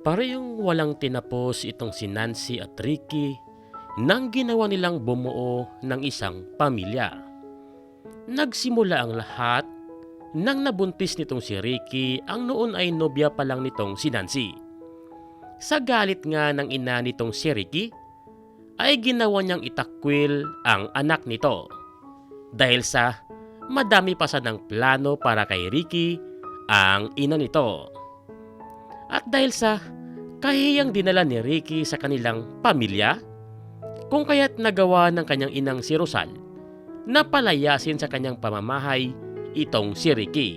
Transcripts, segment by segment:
Parehong walang tinapos itong si Nancy at Ricky nang ginawa nilang bumuo ng isang pamilya. Nagsimula ang lahat nang nabuntis nitong si Ricky ang noon ay nobya pa lang nitong si Nancy. Sa galit nga ng ina nitong si Ricky, ay ginawa niyang itakwil ang anak nito. Dahil sa madami pa sa ng plano para kay Ricky ang ina nito. At dahil sa kahiyang dinala ni Ricky sa kanilang pamilya, kung kaya't nagawa ng kanyang inang si Rosal na palayasin sa kanyang pamamahay itong si Ricky.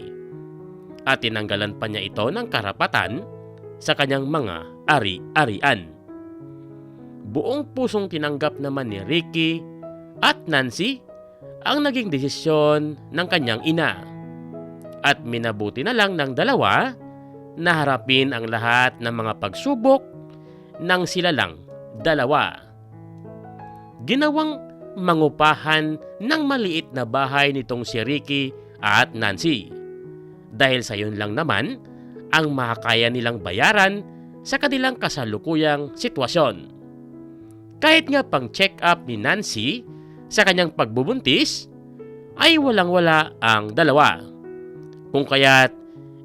At tinanggalan pa niya ito ng karapatan sa kanyang mga ari-arian. Buong pusong tinanggap naman ni Ricky at Nancy ang naging desisyon ng kanyang ina. At minabuti na lang ng dalawa na harapin ang lahat ng mga pagsubok ng sila lang dalawa. Ginawang mangupahan ng maliit na bahay nitong si Ricky at Nancy. Dahil sa yun lang naman ang makakaya nilang bayaran sa kanilang kasalukuyang sitwasyon. Kahit nga pang check up ni Nancy sa kanyang pagbubuntis, ay walang-wala ang dalawa. Kung kaya't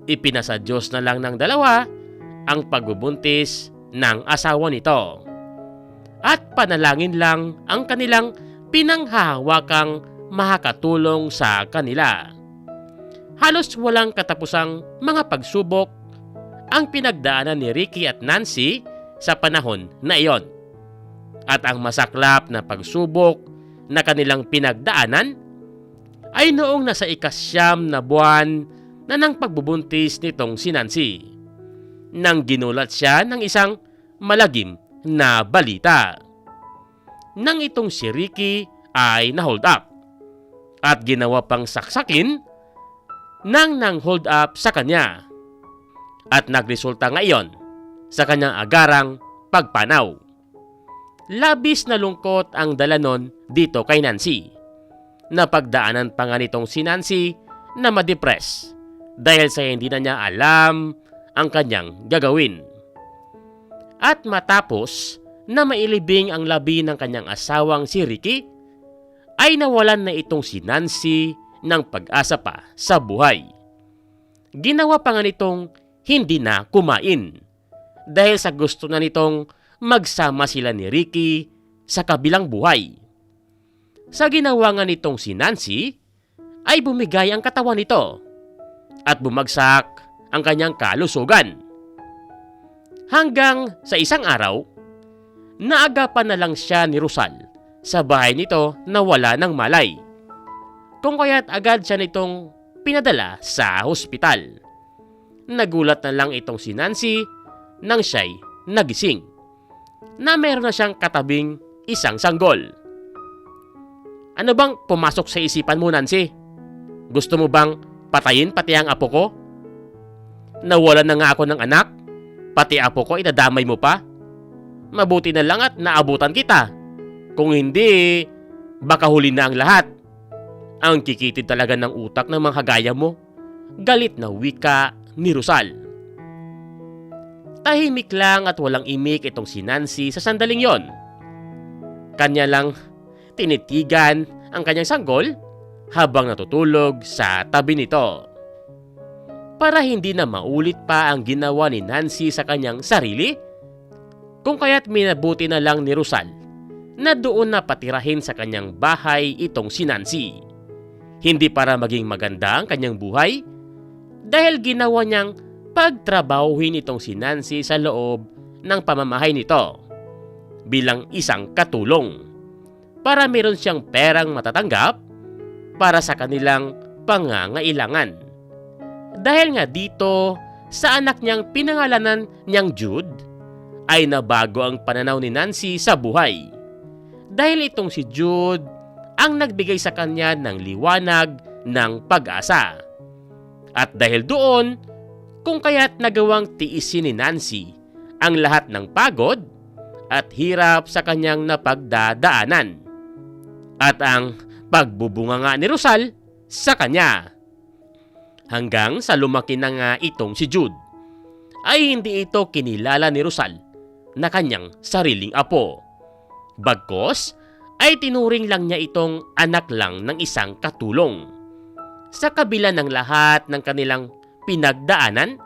ipinasa Diyos na lang ng dalawa ang pagbubuntis ng asawa nito. At panalangin lang ang kanilang pinanghahawakang makakatulong sa kanila. Halos walang katapusang mga pagsubok ang pinagdaanan ni Ricky at Nancy sa panahon na iyon. At ang masaklap na pagsubok na kanilang pinagdaanan ay noong nasa ikasyam na buwan na ng pagbubuntis nitong si Nancy. Nang ginulat siya ng isang malagim na balita. Nang itong si Ricky ay na-hold up at ginawa pang saksakin nang nang hold up sa kanya. At nagresulta ngayon sa kanyang agarang pagpanaw. Labis na lungkot ang dalanon dito kay Nancy. Napagdaanan pa nga nitong si Nancy na madepress dahil sa hindi na niya alam ang kanyang gagawin. At matapos na mailibing ang labi ng kanyang asawang si Ricky, ay nawalan na itong si Nancy ng pag-asa pa sa buhay. Ginawa pa nga nitong hindi na kumain dahil sa gusto na nitong magsama sila ni Ricky sa kabilang buhay. Sa ginawa nga nitong si Nancy, ay bumigay ang katawan nito at bumagsak ang kanyang kalusugan. Hanggang sa isang araw, naagapan na lang siya ni Rosal sa bahay nito na wala ng malay. Kung kaya't agad siya nitong pinadala sa hospital. Nagulat na lang itong si Nancy nang siya'y nagising na meron na siyang katabing isang sanggol. Ano bang pumasok sa isipan mo, Nancy? Gusto mo bang patayin pati ang apo ko? Nawalan na nga ako ng anak, pati apo ko idadamay mo pa? Mabuti na lang at naabutan kita. Kung hindi, baka huli na ang lahat. Ang kikitid talaga ng utak ng mga kagaya mo. Galit na wika ni Rosal. Tahimik lang at walang imik itong si Nancy sa sandaling yon. Kanya lang tinitigan ang kanyang sanggol habang natutulog sa tabi nito. Para hindi na maulit pa ang ginawa ni Nancy sa kanyang sarili, kung kaya't minabuti na lang ni Rosal na doon na patirahin sa kanyang bahay itong si Nancy. Hindi para maging maganda ang kanyang buhay, dahil ginawa niyang pagtrabahuhin itong si Nancy sa loob ng pamamahay nito bilang isang katulong para meron siyang perang matatanggap para sa kanilang pangangailangan. Dahil nga dito sa anak niyang pinangalanan niyang Jude ay nabago ang pananaw ni Nancy sa buhay. Dahil itong si Jude ang nagbigay sa kanya ng liwanag ng pag-asa. At dahil doon, kung kaya't nagawang tiisin ni Nancy ang lahat ng pagod at hirap sa kanyang napagdadaanan. At ang pagbubunga nga ni Rosal sa kanya. Hanggang sa lumaki na nga itong si Jude. ay hindi ito kinilala ni Rosal na kanyang sariling apo. Bagkos ay tinuring lang niya itong anak lang ng isang katulong. Sa kabila ng lahat ng kanilang pinagdaanan,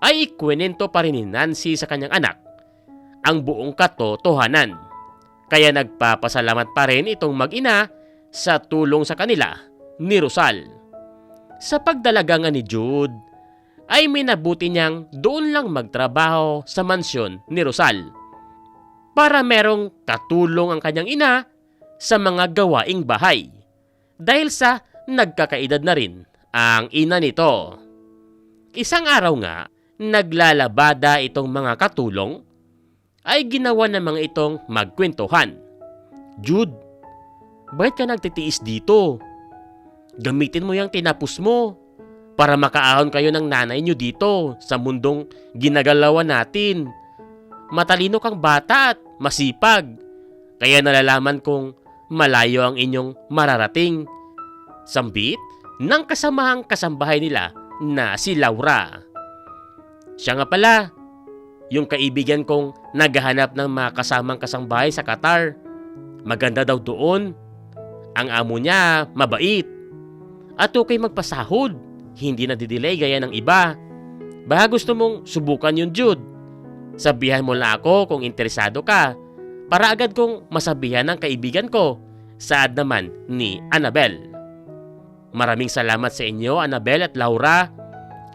ay ikwenento pa rin ni Nancy sa kanyang anak ang buong katotohanan. Kaya nagpapasalamat pa rin itong mag-ina sa tulong sa kanila ni Rosal. Sa pagdalaga nga ni Jude, ay minabuti niyang doon lang magtrabaho sa mansyon ni Rosal para merong katulong ang kanyang ina sa mga gawaing bahay dahil sa nagkakaedad na rin ang ina nito. Isang araw nga, naglalabada itong mga katulong ay ginawa ng mga itong magkwentuhan. Jude, bakit ka nagtitiis dito? Gamitin mo yung tinapos mo para makaahon kayo ng nanay nyo dito sa mundong ginagalawan natin. Matalino kang bata at masipag. Kaya nalalaman kong malayo ang inyong mararating. Sambit ng kasamahang kasambahay nila na si Laura. Siya nga pala, yung kaibigan kong naghahanap ng mga kasamang kasambahay sa Qatar. Maganda daw doon. Ang amo niya, mabait. At okay magpasahod. Hindi na didelay gaya ng iba. Baka gusto mong subukan yung Jude. Sabihan mo lang ako kung interesado ka. Para agad kong masabihan ng kaibigan ko. Saad naman ni Annabel. Maraming salamat sa inyo, Annabel at Laura.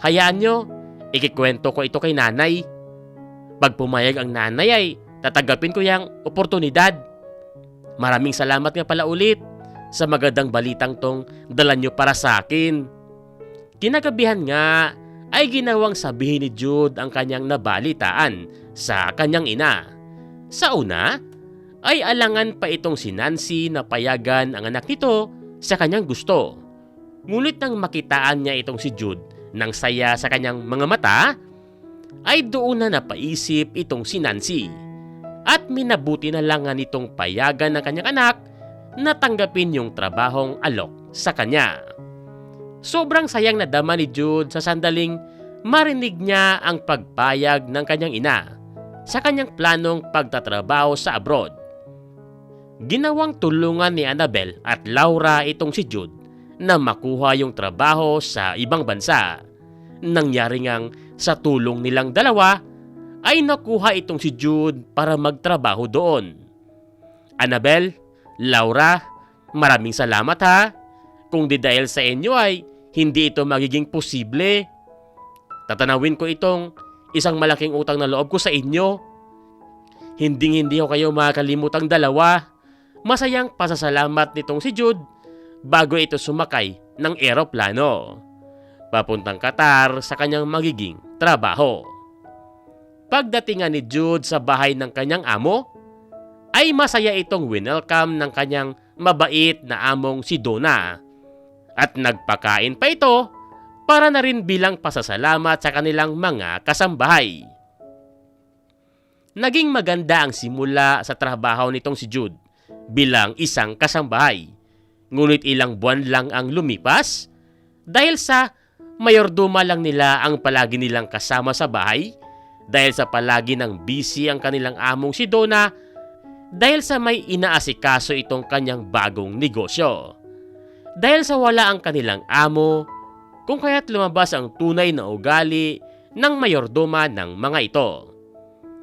Hayaan nyo, ikikwento ko ito kay nanay. Pag pumayag ang nanay ay tatagapin ko yung oportunidad. Maraming salamat nga pala ulit sa magandang balitang tong dala nyo para sa akin. Kinagabihan nga ay ginawang sabihin ni Jude ang kanyang nabalitaan sa kanyang ina. Sa una, ay alangan pa itong si Nancy na payagan ang anak nito sa kanyang gusto. Ngunit nang makitaan niya itong si Jude nang saya sa kanyang mga mata, ay doon na napaisip itong si Nancy. At minabuti na lang nga nitong payagan ng kanyang anak na tanggapin yung trabahong alok sa kanya. Sobrang sayang nadama ni Jude sa sandaling marinig niya ang pagpayag ng kanyang ina sa kanyang planong pagtatrabaho sa abroad. Ginawang tulungan ni Annabel at Laura itong si Jude na makuha yung trabaho sa ibang bansa. Nangyari ngang sa tulong nilang dalawa ay nakuha itong si Jude para magtrabaho doon. Annabel, Laura, maraming salamat ha. Kung di dahil sa inyo ay hindi ito magiging posible. Tatanawin ko itong isang malaking utang na loob ko sa inyo. Hinding hindi ko kayo makakalimutang dalawa. Masayang pasasalamat nitong si Jude bago ito sumakay ng eroplano. Papuntang Qatar sa kanyang magiging trabaho. Pagdating nga ni Jude sa bahay ng kanyang amo, ay masaya itong winelcome ng kanyang mabait na among si Donna. At nagpakain pa ito para na rin bilang pasasalamat sa kanilang mga kasambahay. Naging maganda ang simula sa trabaho nitong si Jude bilang isang kasambahay. Ngunit ilang buwan lang ang lumipas dahil sa mayorduma lang nila ang palagi nilang kasama sa bahay dahil sa palagi ng busy ang kanilang among si Donna dahil sa may inaasikaso itong kanyang bagong negosyo. Dahil sa wala ang kanilang amo, kung kaya't lumabas ang tunay na ugali ng mayordoma ng mga ito.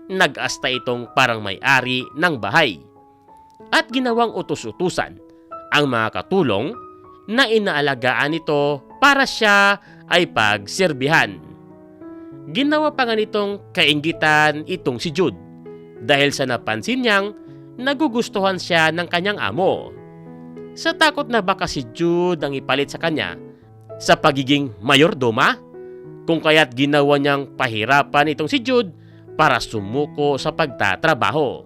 Nag-asta itong parang may-ari ng bahay at ginawang utos-utusan ang mga katulong na inaalagaan ito para siya ay pagserbihan. Ginawa pa nga nitong kaingitan itong si Jude dahil sa napansin niyang nagugustuhan siya ng kanyang amo. Sa takot na baka si Jude ang ipalit sa kanya sa pagiging mayordoma, kung kaya't ginawa niyang pahirapan itong si Jude para sumuko sa pagtatrabaho.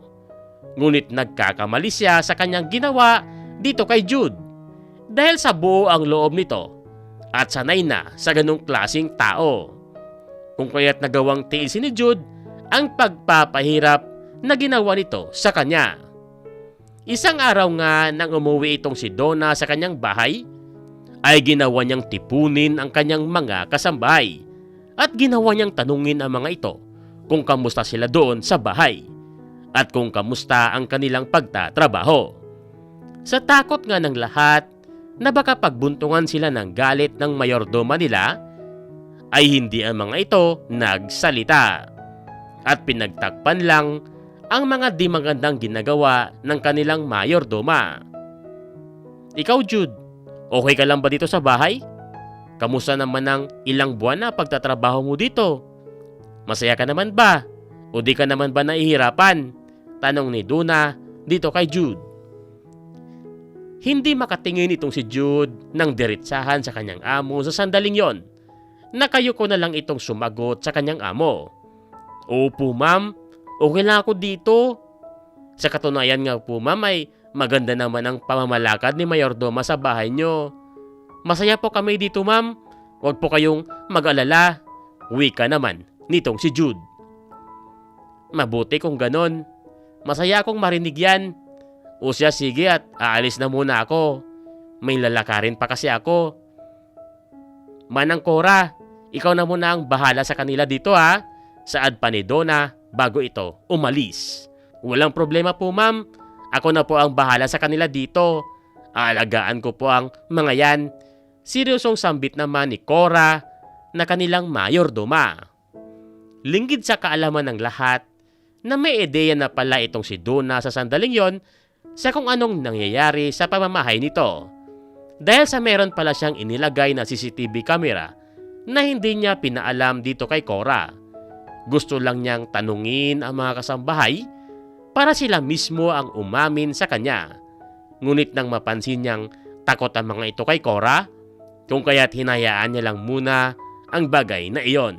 Ngunit nagkakamali siya sa kanyang ginawa dito kay Jude dahil sa buo ang loob nito at sanay na sa ganong klasing tao. Kung kaya't nagawang tiisin ni Jude ang pagpapahirap na ginawa nito sa kanya. Isang araw nga nang umuwi itong si Donna sa kanyang bahay, ay ginawa niyang tipunin ang kanyang mga kasambahay at ginawa niyang tanungin ang mga ito kung kamusta sila doon sa bahay at kung kamusta ang kanilang pagtatrabaho. Sa takot nga ng lahat na baka pagbuntungan sila ng galit ng mayordoma nila, ay hindi ang mga ito nagsalita at pinagtakpan lang ang mga di magandang ginagawa ng kanilang mayordoma. Ikaw Jude, okay ka lang ba dito sa bahay? Kamusta naman ang ilang buwan na pagtatrabaho mo dito? Masaya ka naman ba? O di ka naman ba nahihirapan? Tanong ni Duna dito kay Jude. Hindi makatingin itong si Jude ng diretsahan sa kanyang amo sa sandaling yon. Nakayo ko na lang itong sumagot sa kanyang amo. Opo ma'am, okay lang ako dito. Sa katunayan nga po ma'am ay maganda naman ang pamamalakad ni Mayordoma sa bahay nyo. Masaya po kami dito ma'am. Huwag po kayong mag-alala. Wika naman nitong si Jude. Mabuti kung ganon. Masaya akong marinig yan. O siya sige at aalis na muna ako. May lalakarin pa kasi ako. Manang Cora, ikaw na muna ang bahala sa kanila dito ha. Saad pa ni Donna bago ito umalis. Walang problema po ma'am. Ako na po ang bahala sa kanila dito. Aalagaan ko po ang mga yan. Seryosong sambit naman ni Cora na kanilang mayordoma. Linggid sa kaalaman ng lahat na may ideya na pala itong si Donna sa sandaling yon sa kung anong nangyayari sa pamamahay nito. Dahil sa meron pala siyang inilagay na CCTV camera na hindi niya pinaalam dito kay Cora. Gusto lang niyang tanungin ang mga kasambahay para sila mismo ang umamin sa kanya. Ngunit nang mapansin niyang takot ang mga ito kay Cora, kung kaya't hinayaan niya lang muna ang bagay na iyon.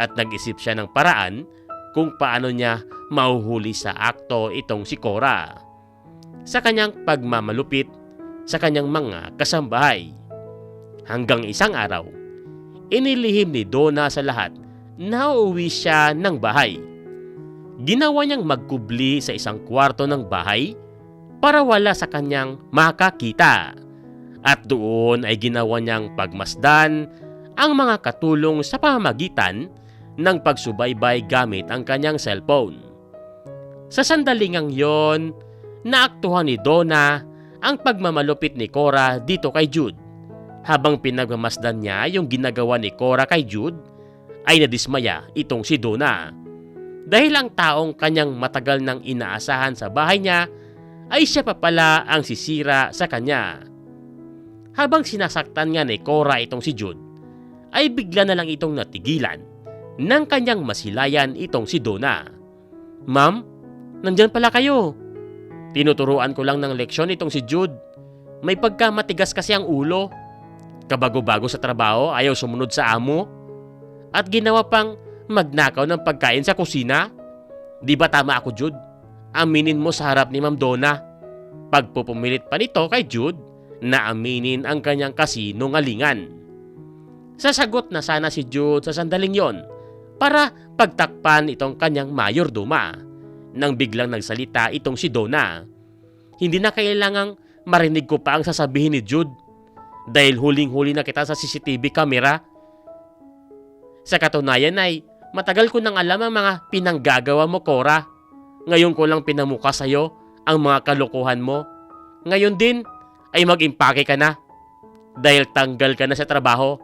At nag-isip siya ng paraan kung paano niya mahuhuli sa akto itong si Cora. Sa kanyang pagmamalupit sa kanyang mga kasambahay. Hanggang isang araw, inilihim ni Donna sa lahat na uuwi siya ng bahay. Ginawa niyang magkubli sa isang kwarto ng bahay para wala sa kanyang makakita. At doon ay ginawa niyang pagmasdan ang mga katulong sa pamamagitan ng pagsubaybay gamit ang kanyang cellphone. Sa sandalingang yon, naaktuhan ni Donna ang pagmamalupit ni Cora dito kay Jude. Habang pinagmamasdan niya yung ginagawa ni Cora kay Jude, ay nadismaya itong si Donna. Dahil ang taong kanyang matagal nang inaasahan sa bahay niya ay siya pa pala ang sisira sa kanya. Habang sinasaktan nga ni Cora itong si Jude, ay bigla na lang itong natigilan nang kanyang masilayan itong si Donna. Ma'am, nandyan pala kayo. Tinuturuan ko lang ng leksyon itong si Jude. May pagkamatigas kasi ang ulo. Kabago-bago sa trabaho, ayaw sumunod sa amo. At ginawa pang magnakaw ng pagkain sa kusina. Di ba tama ako, Jude? Aminin mo sa harap ni Ma'am Donna. Pagpupumilit pa nito kay Jude na aminin ang kanyang kasinungalingan. Sasagot na sana si Jude sa sandaling yon para pagtakpan itong kanyang mayordoma nang biglang nagsalita itong si Donna. Hindi na kailangang marinig ko pa ang sasabihin ni Jude dahil huling-huli na kita sa CCTV camera. Sa katunayan ay matagal ko nang alam ang mga pinanggagawa mo, Cora. Ngayon ko lang pinamuka sa'yo ang mga kalokohan mo. Ngayon din ay mag-impake ka na dahil tanggal ka na sa trabaho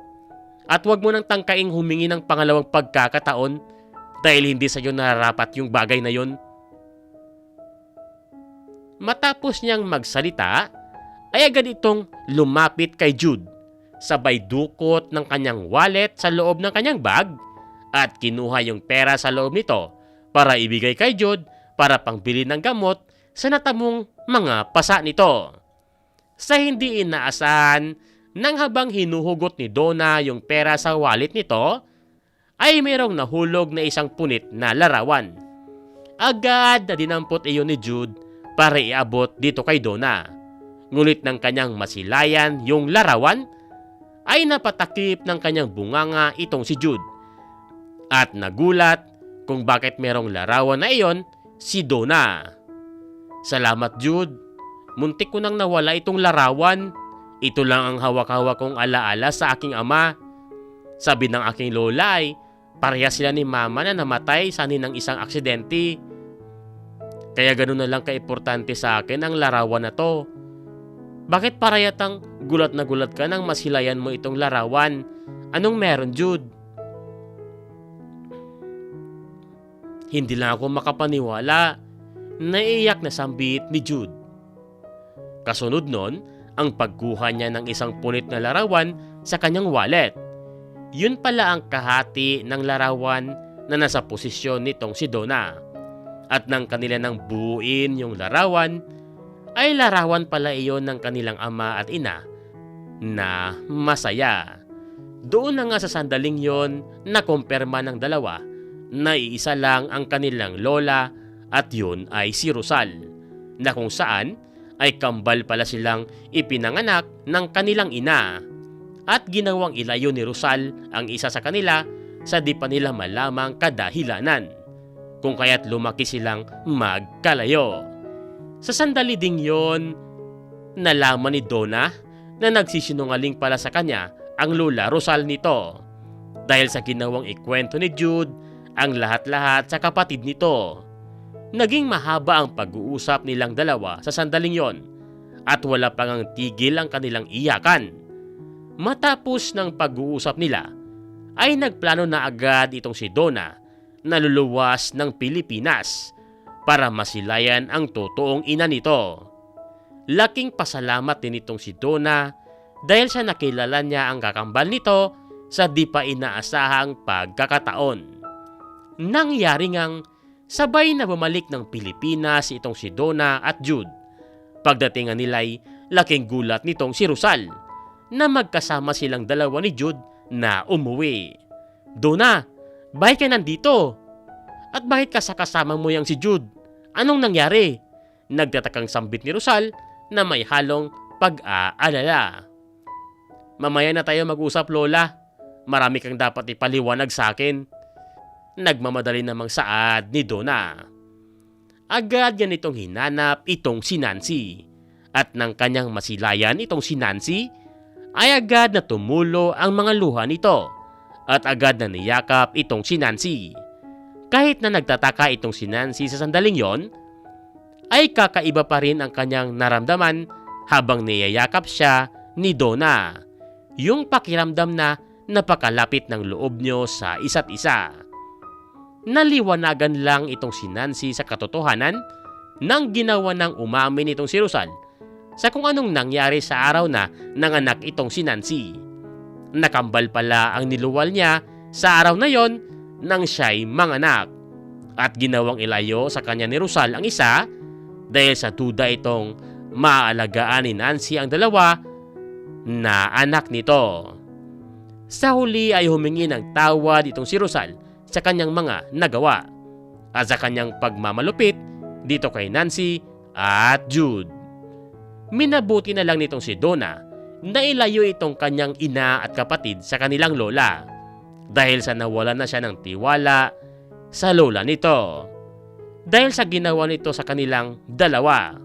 at huwag mo nang tangkaing humingi ng pangalawang pagkakataon dahil hindi sa iyo nararapat yung bagay na yon. Matapos niyang magsalita, ay agad itong lumapit kay Jude. Sabay dukot ng kanyang wallet sa loob ng kanyang bag at kinuha yung pera sa loob nito para ibigay kay Jude para pangbili ng gamot sa natamong mga pasa nito. Sa hindi inaasahan, nang habang hinuhugot ni Donna yung pera sa wallet nito, ay mayroong nahulog na isang punit na larawan. Agad na dinampot iyon ni Jude para iabot dito kay Donna. Ngunit ng kanyang masilayan yung larawan, ay napatakip ng kanyang bunganga itong si Jude. At nagulat kung bakit merong larawan na iyon si Donna. Salamat Jude, muntik ko nang nawala itong larawan ito lang ang hawak-hawak kong alaala sa aking ama. Sabi ng aking lola ay pareha sila ni mama na namatay sa ng isang aksidente. Kaya ganun na lang kaimportante sa akin ang larawan na to. Bakit parayatang gulat na gulat ka nang masilayan mo itong larawan? Anong meron, Jude? Hindi lang ako makapaniwala. Naiiyak na sambit ni Jude. Kasunod nun, ang pagkuha niya ng isang punit na larawan sa kanyang wallet. Yun pala ang kahati ng larawan na nasa posisyon nitong si Donna. At nang kanila nang buuin yung larawan, ay larawan pala iyon ng kanilang ama at ina na masaya. Doon na nga sa sandaling yon na kumpirma ng dalawa na iisa lang ang kanilang lola at yun ay si Rosal na kung saan ay kambal pala silang ipinanganak ng kanilang ina at ginawang ilayo ni Rosal ang isa sa kanila sa di pa nila malamang kadahilanan kung kaya't lumaki silang magkalayo. Sa sandali ding yon, nalaman ni Donna na nagsisinungaling pala sa kanya ang lola Rosal nito dahil sa ginawang ikwento ni Jude ang lahat-lahat sa kapatid nito. Naging mahaba ang pag-uusap nilang dalawa sa sandaling yon at wala pang ang tigil ang kanilang iyakan. Matapos ng pag-uusap nila, ay nagplano na agad itong si Donna na luluwas ng Pilipinas para masilayan ang totoong ina nito. Laking pasalamat din itong si Donna dahil sa nakilala niya ang kakambal nito sa di pa inaasahang pagkakataon. Nangyari ngang sabay na bumalik ng Pilipinas itong si Donna at Jude. Pagdating nila'y laking gulat nitong si Rosal na magkasama silang dalawa ni Jude na umuwi. Donna, bakit ka nandito? At bakit kasakasama mo yang si Jude? Anong nangyari? Nagtatakang sambit ni Rosal na may halong pag-aalala. Mamaya na tayo mag-usap, Lola. Marami kang dapat ipaliwanag sa akin. Nagmamadali namang saad ni Donna. Agad yan itong hinanap itong si Nancy. At nang kanyang masilayan itong si Nancy, ay agad na tumulo ang mga luha nito at agad na niyakap itong si Nancy. Kahit na nagtataka itong si Nancy sa sandaling yon, ay kakaiba pa rin ang kanyang naramdaman habang niyayakap siya ni Donna. Yung pakiramdam na napakalapit ng loob nyo sa isa't isa. Naliwanagan lang itong si Nancy sa katotohanan nang ginawa ng umamin itong si Rosal sa kung anong nangyari sa araw na nanganak itong si Nancy. Nakambal pala ang niluwal niya sa araw na yon nang siya'y manganak at ginawang ilayo sa kanya ni Rosal ang isa dahil sa duda itong maalagaan ni Nancy ang dalawa na anak nito. Sa huli ay humingi ng tawad itong si Rosal sa kanyang mga nagawa at sa kanyang pagmamalupit dito kay Nancy at Jude. Minabuti na lang nitong si Donna na ilayo itong kanyang ina at kapatid sa kanilang lola dahil sa nawala na siya ng tiwala sa lola nito. Dahil sa ginawa nito sa kanilang dalawa.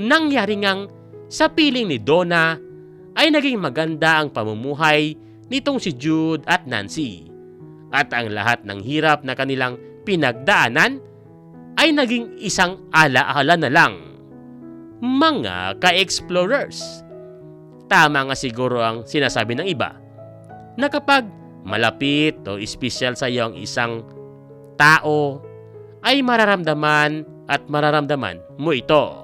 Nangyari ngang sa piling ni Donna ay naging maganda ang pamumuhay nitong si Jude at Nancy. At ang lahat ng hirap na kanilang pinagdaanan ay naging isang alaala na lang. Mga ka-explorers. Tama nga siguro ang sinasabi ng iba na kapag malapit o espesyal sa iyo ang isang tao ay mararamdaman at mararamdaman mo ito.